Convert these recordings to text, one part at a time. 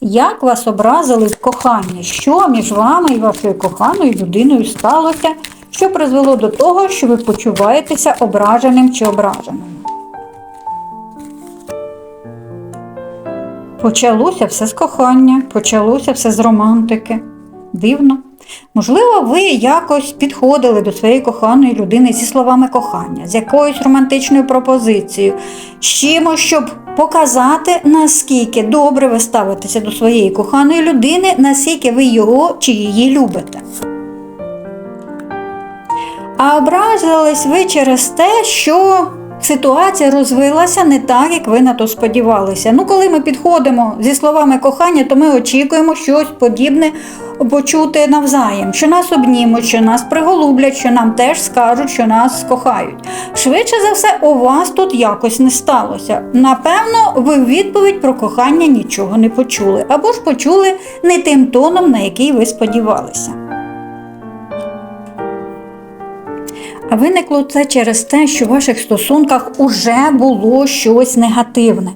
Як вас образили в коханні? Що між вами і вашою коханою людиною сталося, що призвело до того, що ви почуваєтеся ображеним чи ображеним? Почалося все з кохання, почалося все з романтики. Дивно. Можливо, ви якось підходили до своєї коханої людини зі словами кохання, з якоюсь романтичною пропозицією, з чимось, щоб показати, наскільки добре ви ставитеся до своєї коханої людини, наскільки ви його чи її любите. А образились ви через те, що ситуація розвилася не так, як ви на то сподівалися. Ну, коли ми підходимо зі словами кохання, то ми очікуємо щось подібне почути навзаєм, що нас обнімуть, що нас приголублять, що нам теж скажуть, що нас кохають. Швидше за все, у вас тут якось не сталося. Напевно, ви в відповідь про кохання нічого не почули, або ж почули не тим тоном, на який ви сподівалися. Виникло це через те, що в ваших стосунках уже було щось негативне.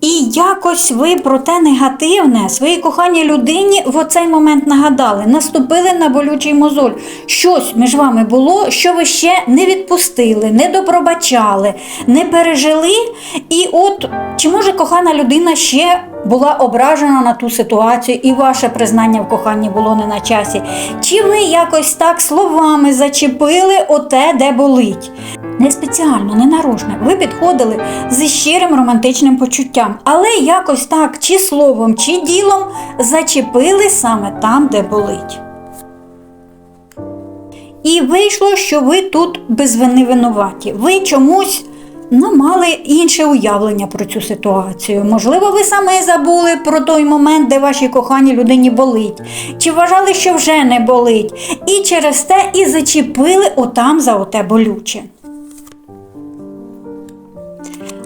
І якось ви про те негативне своїй коханій людині в оцей момент нагадали, наступили на болючий мозоль. Щось між вами було, що ви ще не відпустили, не допробачали, не пережили. І от чи може кохана людина ще була ображена на ту ситуацію, і ваше признання в коханні було не на часі? Чи ви якось так словами зачепили оте, де болить? Не спеціально, не нарочно. Ви підходили зі щирим романтичним почуттям, але якось так, чи словом, чи ділом зачепили саме там, де болить. І вийшло, що ви тут без вини винуваті. Ви чомусь ну, мали інше уявлення про цю ситуацію. Можливо, ви саме забули про той момент, де вашій коханій людині болить, чи вважали, що вже не болить, і через те і зачепили отам за оте болюче.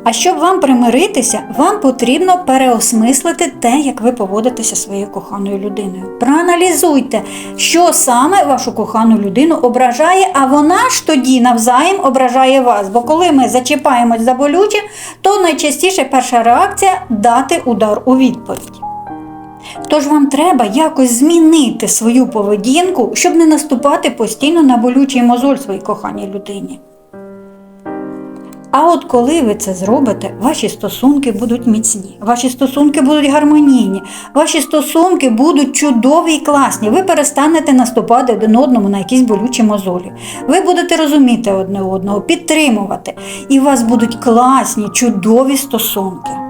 А щоб вам примиритися, вам потрібно переосмислити те, як ви поводитеся своєю коханою людиною. Проаналізуйте, що саме вашу кохану людину ображає, а вона ж тоді навзаєм ображає вас. Бо коли ми зачіпаємось за болюче, то найчастіше перша реакція дати удар у відповідь. Тож вам треба якось змінити свою поведінку, щоб не наступати постійно на болючий мозоль своїй коханій людині. А от коли ви це зробите, ваші стосунки будуть міцні, ваші стосунки будуть гармонійні, ваші стосунки будуть чудові і класні. Ви перестанете наступати один одному на якісь болючі мозолі. Ви будете розуміти одне одного, підтримувати, і у вас будуть класні, чудові стосунки.